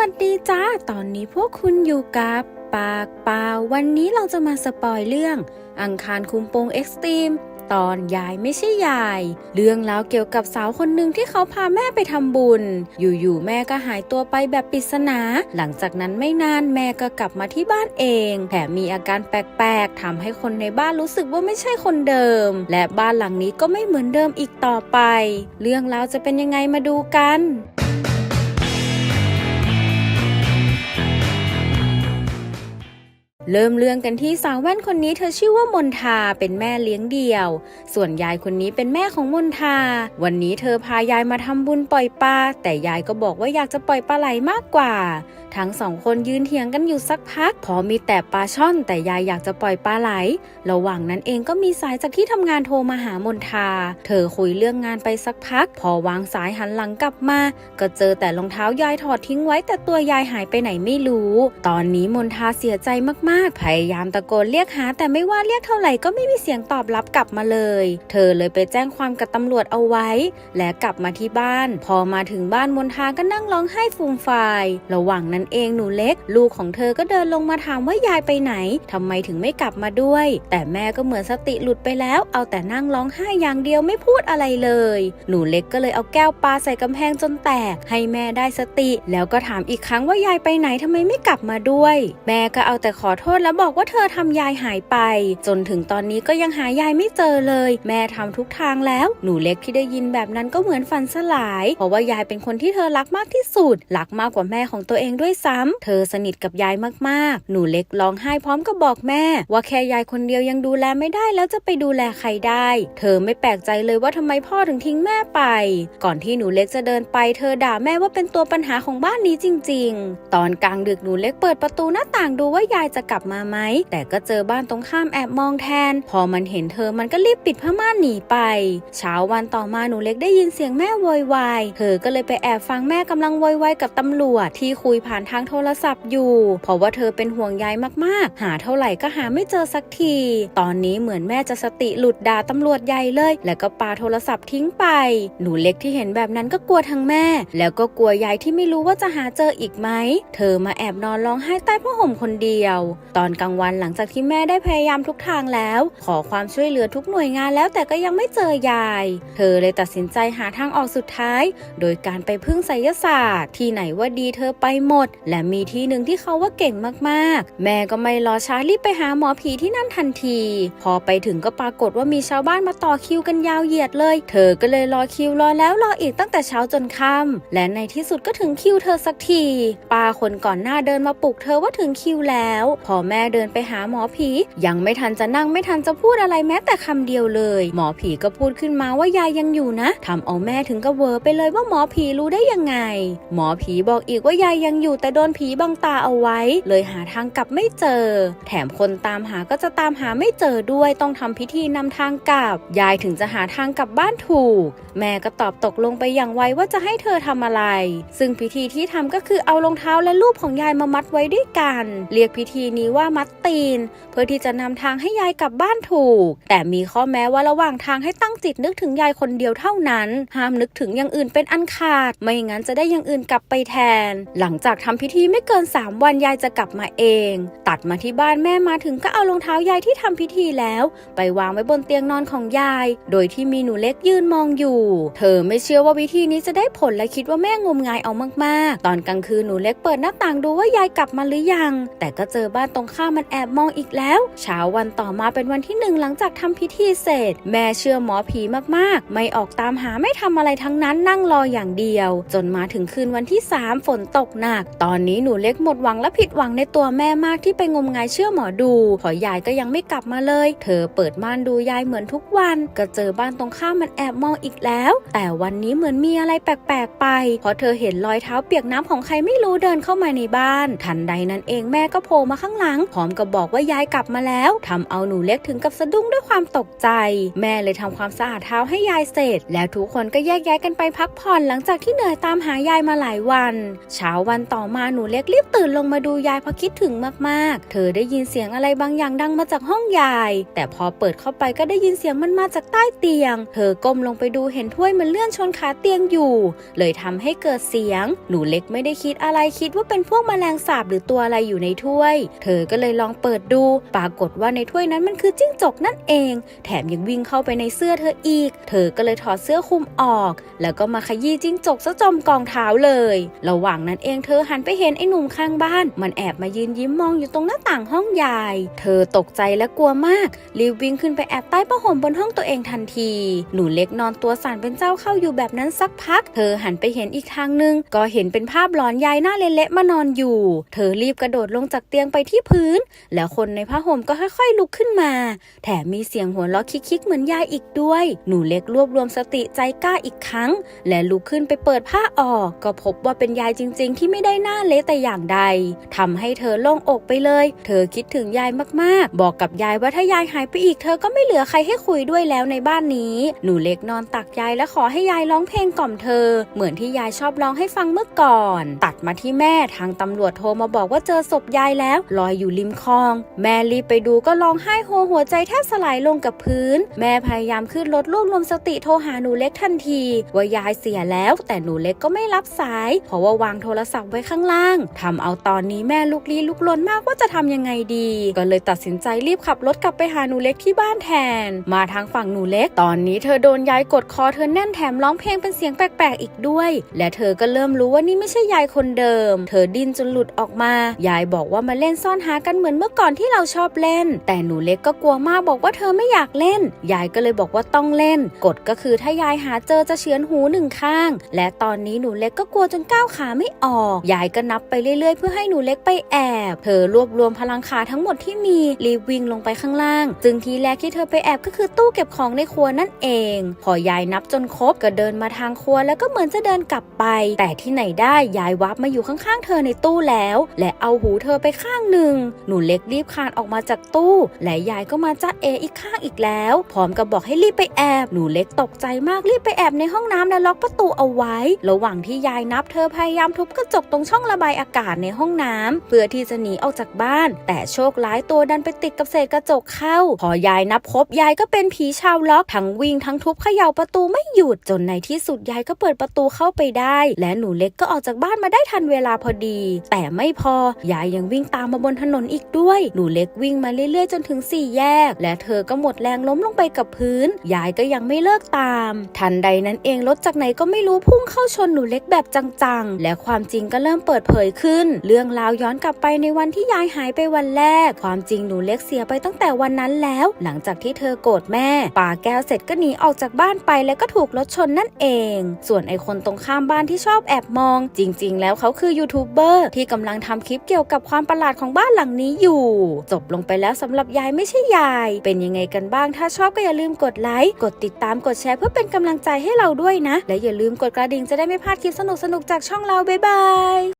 วัสดีจ้า ตอนนี้พวกคุณอยู่กับปากเปล่าวันนี้เราจะมาสปอยเรื่อง อังคารคุมโปงเอ็กซ์ตรีมตอนยายไม่ใช่ยาย เรื่องราวเกี่ยวกับสาวคนหนึ่งที่เขาพาแม่ไปทำบุญ อยู่ๆแม่ก็หายตัวไปแบบปริศนา หลังจากนั้นไม่นานแม่ก็กลับมาที่บ้านเอง แถมมีอาการแปลกๆทำให้คนในบ้านรู้สึกว่าไม่ใช่คนเดิม และบ้านหลังนี้ก็ไม่เหมือนเดิมอีกต่อไป เรื่องราวจะเป็นยังไงมาดูกัน เริ่มเรื่องกันที่สาวแว่นคนนี้เธอชื่อว่ามนทาเป็นแม่เลี้ยงเดี่ยว ส่วนยายคนนี้เป็นแม่ของมนทา วันนี้เธอพายายมาทำบุญปล่อยปลาแต่ยายก็บอกว่าอยากจะปล่อยปลาไหลมากกว่าทั้งสองคนยืนเถียงกันอยู่สักพัก พอมีแต่ปลาช่อนแต่ยายอยากจะปล่อยปลาไหล ระหว่างนั้นเองก็มีสายจากที่ทำงานโทรมาหามนทา เธอคุยเรื่องงานไปสักพัก พอวางสายหันหลังกลับมา ก็เจอแต่รองเท้ายายถอดทิ้งไว้ แต่ตัวยายหายไปไหนไม่รู้ ตอนนี้มนทาเสียใจมากๆ พยายามตะโกนเรียกหา แต่ไม่ว่าเรียกเท่าไหร่ก็ไม่มีเสียงตอบรับกลับมาเลย เธอเลยไปแจ้งความกับตำรวจเอาไว้ และกลับมาที่บ้าน พอมาถึงบ้านมนทาก็นั่งร้องไห้ฟูมฟาย ระหว่างนั้นเองหนูเล็ก ลูกของเธอก็เดินลงมาถามว่ายายไปไหนทำไมถึงไม่กลับมาด้วย แต่แม่ก็เหมือนสติหลุดไปแล้ว เอาแต่นั่งร้องไห้อย่างเดียวไม่พูดอะไรเลย หนูเล็กก็เลยเอาแก้วปลาใส่กำแพงจนแตก ให้แม่ได้สติ แล้วก็ถามอีกครั้งว่ายายไปไหนทำไมไม่กลับมาด้วย แม่ก็เอาแต่ขอโทษแล้วบอกว่าเธอทำยายหายไป จนถึงตอนนี้ก็ยังหายายไม่เจอเลย แม่ทำทุกทางแล้ว หนูเล็กที่ได้ยินแบบนั้นก็เหมือนฝันสลาย เพราะว่ายายเป็นคนที่เธอรักมากที่สุดรักมากกว่าแม่ของตัวเองด้วยซ้ำเธอสนิทกับยายมากๆ หนูเล็กร้องไห้พร้อมกับบอกแม่ ว่าแค่ยายคนเดียวยังดูแลไม่ได้แล้วจะไปดูแลใครได้ เธอไม่แปลกใจเลยว่าทำไมพ่อถึงทิ้งแม่ไป ก่อนที่หนูเล็กจะเดินไป เธอด่าแม่ว่าเป็นตัวปัญหาของบ้านนี้จริง ๆ ตอนกลางดึกหนูเล็กเปิดประตูหน้าต่างดูว่ายายจะกลับมาไหม แต่ก็เจอบ้านตรงข้ามแอบมองแทน พอมันเห็นเธอมันก็รีบปิดผ้าม่านหนีไป เช้าวันต่อมาหนูเล็กได้ยินเสียงแม่โวยวาย เธอก็เลยไปแอบฟังแม่กำลังโวยวายกับตำรวจที่คุยผ่านทางโทรศัพท์อยู่ เพราะว่าเธอเป็นห่วงยายมากๆ หาเท่าไหร่ก็หาไม่เจอสักที ตอนนี้เหมือนแม่จะสติหลุดด่าตำรวจใหญ่เลย แล้วก็ปาโทรศัพท์ทิ้งไป หนูเล็กที่เห็นแบบนั้นก็กลัวทั้งแม่ แล้วก็กลัวยายที่ไม่รู้ว่าจะหาเจออีกไหม เธอมาแอบนอนร้องไห้ใต้ผ้าห่มคนเดียว ตอนกลางวันหลังจากที่แม่ได้พยายามทุกทางแล้ว ขอความช่วยเหลือทุกหน่วยงานแล้วแต่ก็ยังไม่เจอยาย เธอเลยตัดสินใจหาทางออกสุดท้าย โดยการไปพึ่งไสยศาสตร์ ที่ไหนว่าดีเธอไปหมดและมีที่หนึ่งที่เขาว่าเก่งมากๆ แม่ก็ไม่รอช้ารีบไปหาหมอผีที่นั่นทันที พอไปถึงก็ปรากฏว่ามีชาวบ้านมาต่อคิวกันยาวเหยียดเลย เธอก็เลยรอคิวรอแล้วรออีกตั้งแต่เช้าจนค่ำและในที่สุดก็ถึงคิวเธอสักทีป้าคนก่อนหน้าเดินมาปลุกเธอว่าถึงคิวแล้ว พอแม่เดินไปหาหมอผี ยังไม่ทันจะนั่งไม่ทันจะพูดอะไรแม้แต่คำเดียวเลย หมอผีก็พูดขึ้นมาว่ายายยังอยู่นะทำเอาแม่ถึงกับเวอร์ไปเลยว่าหมอผีรู้ได้ยังไง หมอผีบอกอีกว่ายายยังอยู่แต่โดนผีบังตาเอาไว้ เลยหาทางกลับไม่เจอ แถมคนตามหาก็จะตามหาไม่เจอด้วยต้องทำพิธีนำทางกลับ ยายถึงจะหาทางกลับบ้านถูก แม่ก็ตอบตกลงไปอย่างไวว่าจะให้เธอทำอะไร ซึ่งพิธีที่ทำก็คือเอารองเท้าและรูปของยายมามัดไว้ด้วยกัน เรียกพิธีนี้ว่ามัดตีน เพื่อที่จะนำทางให้ยายกลับบ้านถูก แต่มีข้อแม้ว่าระหว่างทางให้ตั้งจิตนึกถึงยายคนเดียวเท่านั้น ห้ามนึกถึงอย่างอื่นเป็นอันขาด ไม่งั้นจะได้อย่างอื่นกลับไปแทน หลังจากททำพิธีไม่เกิน 3 วันยายจะกลับมาเอง ตัดมาที่บ้านแม่มาถึงก็เอารองเท้ายายที่ทำพิธีแล้ว ไปวางไว้บนเตียงนอนของยาย โดยที่มีหนูเล็กยืนมองอยู่ เธอไม่เชื่อว่าวิธีนี้จะได้ผลและคิดว่าแม่งมงายเอามากๆ ตอนกลางคืนหนูเล็กเปิดหน้าต่างดูว่ายายกลับมาหรือยัง แต่ก็เจอบ้านตรงข้ามมันแอบมองอีกแล้ว เช้าวันต่อมาเป็นวันที่หนึ่งหลังจากทำพิธีเสร็จ แม่เชื่อหมอผีมากๆ ไม่ออกตามหาไม่ทำอะไรทั้งนั้นนั่งรออย่างเดียว จนมาถึงคืนวันที่ 3 ฝนตกหนักตอนนี้หนูเล็กหมดหวังและผิดหวังในตัวแม่มากที่ไปงมงายเชื่อหมอดูเพอยายก็ยังไม่กลับมาเลย เธอเปิดม่านดูยายเหมือนทุกวัน ก็เจอบ้านตรงข้ามมันแอบมองอีกแล้ว แต่วันนี้เหมือนมีอะไรแปลกๆไป เพราะเธอเห็นรอยเท้าเปียกน้ำของใครไม่รู้เดินเข้ามาในบ้าน ทันใดนั้นเองแม่ก็โผล่มาข้างหลังหลังพร้อมกับบอกว่ายายกลับมาแล้วทำเอาหนูเล็กถึงกับสะดุ้งด้วยความตกใจ แม่เลยทำความสะอาดเท้าให้ยายเสร็จ แล้วทุกคนก็แยกย้ายกันไปพักผ่อนหลังจากที่เหนื่อยตามหายายมาหลายวัน เช้าวันต่อมาหนูเล็กรีบตื่นลงมาดูยายเพราะคิดถึงมากๆ เธอได้ยินเสียงอะไรบางอย่างดังมาจากห้องยาย แต่พอเปิดเข้าไปก็ได้ยินเสียงมันมาจากใต้เตียง เธอก้มลงไปดูเห็นถ้วยมันเลื่อนชนขาเตียงอยู่ เลยทำให้เกิดเสียง หนูเล็กไม่ได้คิดอะไรคิดว่าเป็นพวกแมลงสาบหรือตัวอะไรอยู่ในถ้วย เธอก็เลยลองเปิดดู ปรากฏว่าในถ้วยนั้นมันคือจิ้งจกนั่นเอง แถมยังวิ่งเข้าไปในเสื้อเธออีก เธอก็เลยถอดเสื้อคลุมออก แล้วก็มาขยี้จิ้งจกซะจมกองเท้าเลย ระหว่างนั้นเองเธอหันไปเห็นไอ้หนุ่มข้างบ้าน มันแอบมายืนยิ้มมองอยู่ตรงหน้าต่างห้องยาย เธอตกใจและกลัวมาก รีบวิ่งขึ้นไปแอบใต้ผ้าห่มบนห้องตัวเองทันที หนูเล็กนอนตัวสั่นเป็นเจ้าเข้าอยู่แบบนั้นสักพัก เธอหันไปเห็นอีกทางหนึ่งก็เห็นเป็นภาพหลอนยายหน้าเละๆมานอนอยู่ เธอรีบกระโดดลงจากเตียงไปที่พื้น แล้วคนในผ้าห่มก็ค่อยๆลุกขึ้นมา แถมมีเสียงหัวเราะคิกๆเหมือนยายอีกด้วย หนูเล็กรวบรวมสติใจกล้าอีกครั้ง และลุกขึ้นไปเปิดผ้าออก ก็พบว่าเป็นยายจริง ๆ ที่ไม่ได้หน้าเละแต่อย่างใดทำให้เธอโล่งอกไปเลย เธอคิดถึงยายมากๆ บอกกับยายว่าถ้ายายหายไปอีก เธอก็ไม่เหลือใครให้คุยด้วยแล้วในบ้านนี้ หนูเล็กนอนตักยายและขอให้ยายร้องเพลงกล่อมเธอ เหมือนที่ยายชอบร้องให้ฟังเมื่อก่อน ตัดมาที่แม่ทางตำรวจโทรมาบอกว่าเจอศพยายแล้ว ลอยอยู่ริมคลอง แม่รีบไปดูก็ร้องไห้โฮหัวใจแทบสลายลงกับพื้น แม่พยายามขึ้นรถรวบรวมสติโทรหาหนูเล็กทันที ว่ายายเสียแล้ว แต่หนูเล็กก็ไม่รับสาย เพราะว่าวางโทรศัพท์ไว้ข้างล่างทำเอาตอนนี้แม่ลุกลี้ลุกลนมากว่าจะทำยังไงดี ก็เลยตัดสินใจรีบขับรถกลับไปหาหนูเล็กที่บ้านแทน มาทางฝั่งหนูเล็ก ตอนนี้เธอโดนยายกดคอเธอแน่นแถมร้องเพลงเป็นเสียงแปลกๆอีกด้วย และเธอก็เริ่มรู้ว่านี่ไม่ใช่ยายคนเดิม เธอดิ้นจนหลุดออกมา ยายบอกว่ามาเล่นซ่อนหากันเหมือนเมื่อก่อนที่เราชอบเล่น แต่หนูเล็กก็กลัวมากบอกว่าเธอไม่อยากเล่น ยายก็เลยบอกว่าต้องเล่น กฎก็คือถ้ายายหาเจอจะเฉือนหูหนึ่งข้าง และตอนนี้หนูเล็กก็กลัวจนก้าวขาไม่ออกยายก็นับไปเรื่อยๆ เพื่อให้หนูเล็กไปแอบ เธอรวบรวมพลังขาทั้งหมดที่มีรีบวิ่งลงไปข้างล่างจึงทีแรกที่เธอไปแอบก็คือตู้เก็บของในครัวนั่นเอง พอยายนับจนครบก็เดินมาทางครัวแล้วก็เหมือนจะเดินกลับไป แต่ที่ไหนได้ยายวับมาอยู่ข้างๆ เธอในตู้แล้ว และเอาหูเธอไปข้างหนึ่ง หนูเล็กรีบคลานออกมาจากตู้ และยายก็มาจ้าเออีกข้างอีกแล้ว พร้อมกับบอกให้รีบไปแอบ หนูเล็กตกใจมากรีบไปแอบในห้องน้ำและล็อกประตูเอาไว้ ระหว่างที่ยายนับเธอพยายามทุบกระจกตรงช่องระบายอากาศในห้องน้ำเพื่อที่จะหนีออกจากบ้าน แต่โชคร้ายตัวดันไปติดกับเศษกระจกเข้า พอยายนับครบยายก็เป็นผีชาวล็อกทั้งวิ่งทั้งทุบเขย่าประตูไม่หยุดจนในที่สุดยายก็เปิดประตูเข้าไปได้ และหนูเล็กก็ออกจากบ้านมาได้ทันเวลาพอดี แต่ไม่พอยายยังวิ่งตามมาบนถนนอีกด้วย หนูเล็กวิ่งมาเรื่อยๆ จนถึงสี่แยก และเธอก็หมดแรงล้มลงไปกับพื้น ยายก็ยังไม่เลิกตาม ทันใดนั้นเองรถจากไหนก็ไม่รู้พุ่งเข้าชนหนูเล็กแบบจังๆ และความจริงก็เริ่มเปิดเผยขึ้น เรื่องราวย้อนกลับไปในวันที่ยายหายไปวันแรก ความจริงหนูเล็กเสียไปตั้งแต่วันนั้นแล้ว หลังจากที่เธอโกรธแม่ป่าแก้วเสร็จก็หนีออกจากบ้านไปแล้วก็ถูกรถชนนั่นเอง ส่วนไอคนตรงข้ามบ้านที่ชอบแอบมอง จริง ๆ แล้วเขาคือยูทูบเบอร์ที่กำลังทำคลิปเกี่ยวกับความประหลาดของบ้านหลังนี้อยู่ จบลงไปแล้วสำหรับยายไม่ใช่ยาย เป็นยังไงกันบ้างถ้าชอบก็อย่าลืมกดไลค์กดติดตามกดแชร์เพื่อเป็นกำลังใจให้เราด้วยนะ และอย่าลืมกดกระดิ่งจะได้ไม่พลาดคลิปสนุกๆจากช่องเราบ๊ายบาย